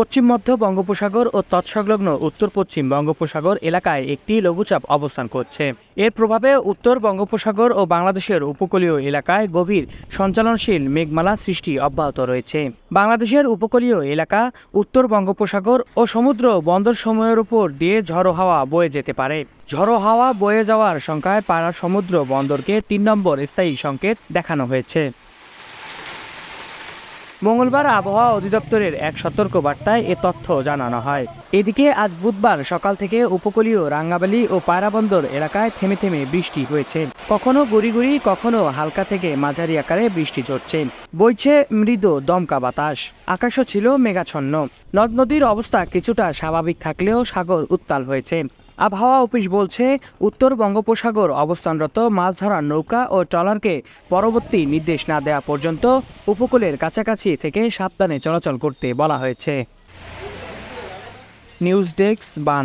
পশ্চিম মধ্য বঙ্গোপসাগর ও তৎসংলগ্ন উত্তর পশ্চিম বঙ্গোপসাগর এলাকায় একটি লঘুচাপ অবস্থান করছে। এর প্রভাবে উত্তর বঙ্গোপসাগর ও বাংলাদেশের উপকূলীয় এলাকায় গভীর সঞ্চালনশীল মেঘমালা সৃষ্টি অব্যাহত রয়েছে। বাংলাদেশের উপকূলীয় এলাকা উত্তর বঙ্গোপসাগর ও সমুদ্র বন্দর সময়ের উপর দিয়ে ঝড়ো হাওয়া বয়ে যেতে পারে। ঝড়ো হাওয়া বয়ে যাওয়ার সংখ্যায় পাড়া সমুদ্র বন্দরকে তিন নম্বর স্থায়ী সংকেত দেখানো হয়েছে। মঙ্গলবার আবহাওয়া অধিদপ্তরের এক সতর্ক বার্তায় এ তথ্য জানানো হয়। এদিকে আজ বুধবার সকাল থেকে উপকূলীয় রাঙ্গাবালি ও পায়রাবন্দর এলাকায় থেমে থেমে বৃষ্টি হয়েছে। কখনো গুড়ি গুড়ি কখনো হালকা থেকে মাঝারি আকারে বৃষ্টি ঝরছে। বইছে মৃদু দমকা বাতাস। আকাশও ছিল মেঘাচ্ছন্ন। নদ নদীর অবস্থা কিছুটা স্বাভাবিক থাকলেও সাগর উত্তাল হয়েছে। আবহাওয়া অফিস বলছে, উত্তর বঙ্গোপসাগর অবস্থানরত মাছ ধরার নৌকা ও ট্রলারকে পরবর্তী নির্দেশ না দেওয়া পর্যন্ত উপকূলের কাছাকাছি থেকে সাবধানে চলাচল করতে বলা হয়েছে। নিউজ ডেস্ক বা